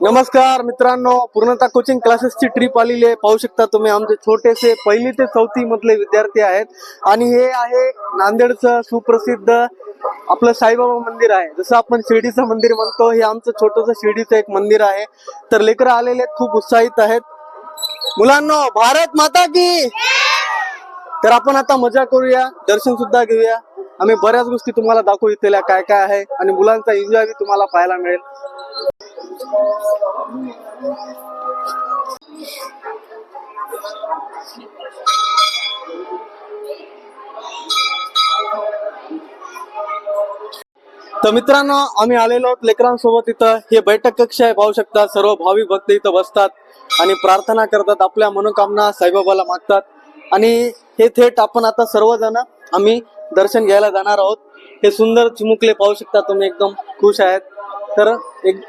नमस्कार मित्रांनो पूर्णता कोचिंग क्लासेसची ट्रिप आलेली आहे. पाहू शकता तुम्ही आमचे छोटेसे पहिली ते चौथी मधले विद्यार्थी आहेत. आणि हे आहे नांदेडचं सुप्रसिद्ध आपलं साईबाबा मंदिर आहे. जसं आपण शिर्डीचं मंदिर म्हणतो हे आमचं छोटस शिर्डीचं एक मंदिर आहे. तर लेकरं आलेले आहेत खूप उत्साहित आहेत. मुलांनो भारत माता की! तर आपण आता मजा करूया दर्शन सुद्धा घेऊया. आम्ही बऱ्याच गोष्टी तुम्हाला दाखवू इथल्या काय काय आहे. आणि मुलांचा एन्जॉय बी तुम्हाला पाहायला मिळेल. तर मित्रांनो आम्ही आलेलो आहोत लेकरांसोबत इथं. हे बैठक कक्ष आहे पाहू शकता सर्व भावी भक्त इथं बसतात आणि प्रार्थना करतात आपल्या मनोकामना साईबाबाला मागतात. आणि हे थेट आपण आता सर्वजण आम्ही दर्शन घ्यायला जाणार आहोत. हे सुंदर चिमुकले पाहू शकता तुम्ही एकदम खुश आहेत. तर एक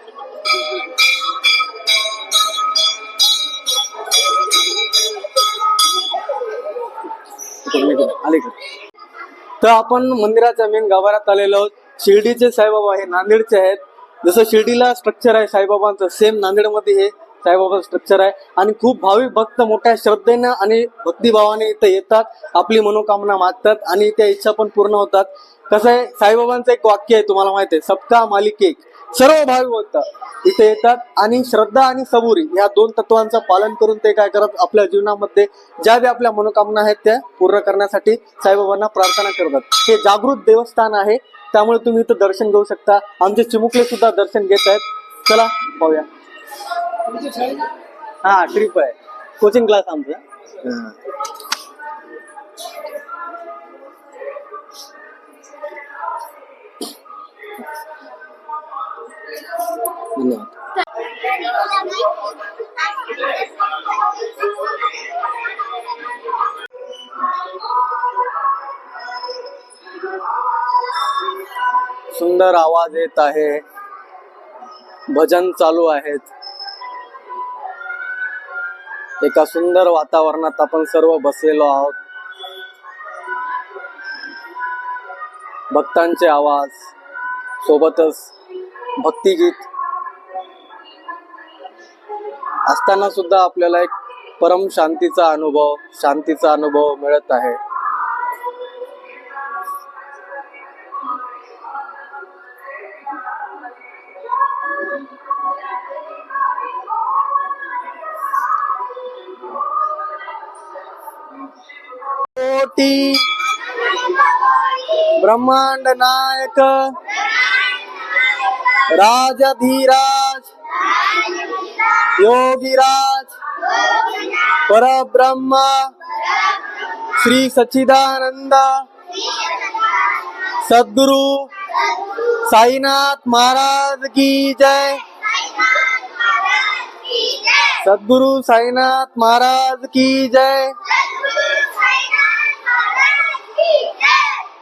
अलीकडे. तर आपण मंदिराच्या मेन गाभाऱ्यात आलेलो आहोत. शिर्डीचे साईबाबा हे नांदेडचे आहेत. जसं शिर्डीला स्ट्रक्चर आहे साईबाबांचं सेम नांदेडमध्ये हे साईबाबा स्ट्रक्चर आहे. आणि खूप भाविक भक्त मोठ्या श्रद्धेनं आणि भक्तिभावाने इथं येतात आपली मनोकामना मागतात आणि त्या इच्छा पण पूर्ण होतात. कसं आहे साईबाबांचं एक वाक्य आहे तुम्हाला माहिती आहे सबका मालिक एक. सर्व भाविक भक्त इथे येतात आणि श्रद्धा आणि सबुरी या दोन तत्वांचं पालन करून ते काय करत आपल्या जीवनामध्ये ज्या ज्या आपल्या मनोकामना आहेत त्या पूर्ण करण्यासाठी साईबाबांना प्रार्थना करतात. हे जागृत देवस्थान आहे त्यामुळे तुम्ही इथं दर्शन घेऊ शकता. आमचे चिमुकले सुद्धा दर्शन घेत आहेत. चला पाहूया. हा ट्रिप आहे. कोचिंग क्लास आमचा. सुंदर आवाज येत आहे. भजन चालू आहेत. एका सुंदर वातावरणात आपण सर्व बसलेलो आहोत. भक्तांचे आवाज सोबतच भक्तिगीत. असताना सुद्धा आपल्याला एक परम शांतीचा अनुभव शांतीचा अनुभव मिळत आहे. कोटी ब्रह्मांड नायक। राजधीराज योगीराज परब्रह्म। श्री सच्चिदानंद। सदगुरु। साईनाथ महाराज की जय। सदगुरु साईनाथ महाराज की जय।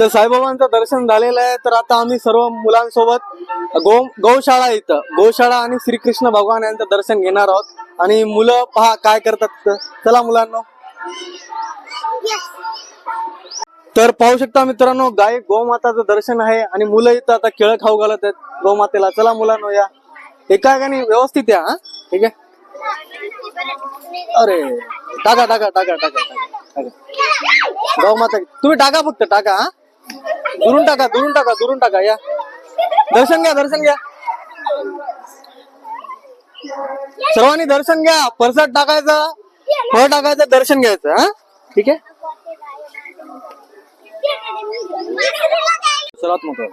तर साईबाबांचं दर्शन झालेलं आहे. तर आता आम्ही सर्व मुलांसोबत गो गौशाळा इथं गौशाळा आणि श्रीकृष्ण भगवान यांचं दर्शन घेणार आहोत. आणि मुलं पहा काय करतात चला मुलांना. तर पाहू शकता मित्रांनो गाय गोमाताचं दर्शन आहे आणि मुलं इथं आता केळं खाऊ घालत आहेत गोमातेला. चला मुलांनो या. एका एकाने व्यवस्थित या हा? ठीक आहे? अरे टाका टाका टाका टाका टाका टाका. गौमाता तुम्ही टाका फक्त टाका हा? दुरून टाका दुरून टाका दुरून टाका या. दर्शन घ्या दर्शन घ्या. सर्वांनी दर्शन घ्या परसाद टाकायचं फळ टाकायचं दर्शन घ्यायचं हा? ठीक आहे? सर्वात मोठं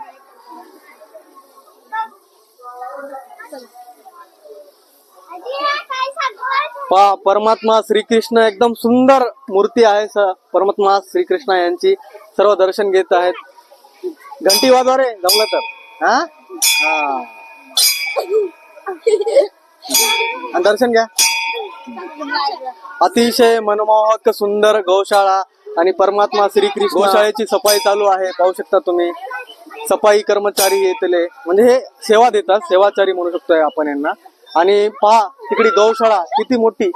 पा परमात्मा श्रीकृष्ण एकदम सुंदर मूर्ती आहे स- परमात्मा श्रीकृष्ण यांची. सर्व दर्शन घेत आहेत. घंटी वाजवा रे जमलं तर. हा? आणि दर्शन घ्या. अतिशय मनमोहक सुंदर गौशाळा आणि परमात्मा श्रीकृष्ण. गोशाळेची सफाई चालू आहे पाहू शकता तुम्ही. सफाई कर्मचारी येतले. म्हणजे हे सेवा देतात सेवाचारी म्हणू शकतोय आपण यांना. आणि पहा तिकडे गौशाळा किती मोठी.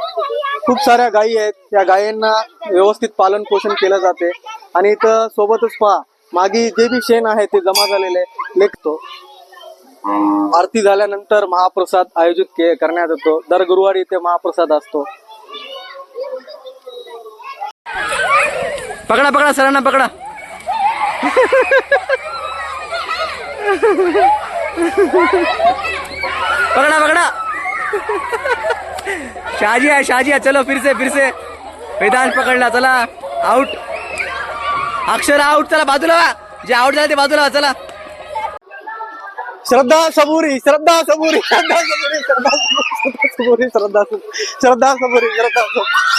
खूप साऱ्या गायी आहेत. त्या गायींना व्यवस्थित पालन पोषण केलं जाते. आणि इथं सोबतच पहा मागे जे बी शेण आहे ते जमा झालेले लेखतो. आरती झाल्यानंतर महाप्रसाद आयोजित करण्यात येतो. दर गुरुवारी इथे महाप्रसाद असतो. पकडा पकडा सरांना पकडा. पकड़ा पकड़ा. शाहजी आहे शाहजी आहे चलो फिरसे फिरसे वेदांश पकडला चला. आउट अक्षर आउट चला बाजूला जे आउट झाले ते बाजूला चला श्रद्धा सबुरी श्रद्धा सबुरी श्रद्धा सबुरी श्रद्धा सबुरी श्रद्धा सबुरी श्रद्धा सबुरी श्रद्धा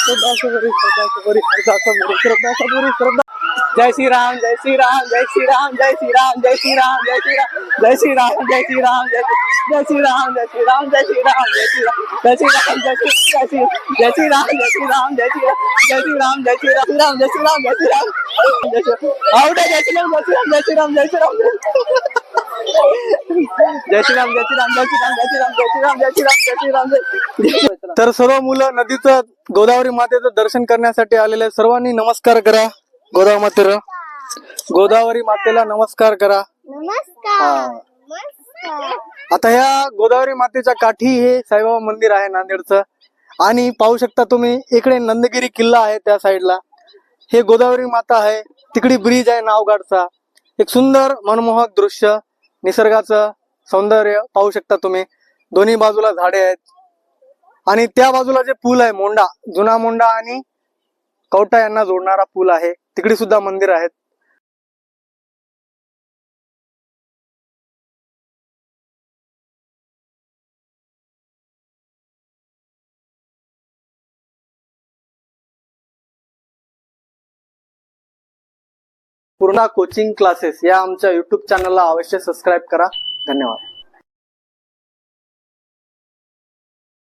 श्रद्धा सबुरी श्रद्धा सबुरी श्रद्धा सबुरी श्रद्धा सबुरी श्रद्धा जय श्री राम जय श्री राम जय श्री राम जय श्री राम जय श्री राम जय श्री राम जय श्री राम जय श्री राम जय श्री जय श्री राम जय श्री राम जय श्री राम जय श्री राम जय श्री जय श्री जय श्री राम जय श्री राम जय श्री जय श्री राम जय श्री राम जय श्री राम जय श्री राम जय श्री राम आउट आहे जय श्री राम जय श्री राम जय श्री राम जय श्री राम जय श्री राम जय श्री राम जय श्री राम जय श्री राम जय श्री राम जय श्री राम जय श्री राम जय तर सर्व मुलं नदीचं गोदावरी मातेचं दर्शन करण्यासाठी आलेले. सर्वांनी नमस्कार करा गोदावरी मातेला गोदावरी मातेला नमस्कार करा नमस्कार आता ह्या गोदावरी मातेच्या काठी हे साईबाबा मंदिर आहे नांदेडचं. आणि पाहू शकता तुम्ही इकडे नंदगिरी किल्ला आहे त्या साईडला. हे गोदावरी माता आहे तिकडे ब्रिज आहे नावगाडचा. एक सुंदर मनमोहक दृश्य निसर्गाचं सौंदर्य पाहू शकता तुम्ही. दोन्ही बाजूला झाडे आहेत. आणि त्या बाजूला जे पूल आहे मोंडा जुना मोंडा आणि कवटा यांना जोडणारा पूल आहे. तिकडे सुद्धा मंदिर आहेत. पूर्णा कोचिंग क्लासेस या आमच्या युट्यूब चॅनलला अवश्य सबस्क्राईब करा. धन्यवाद.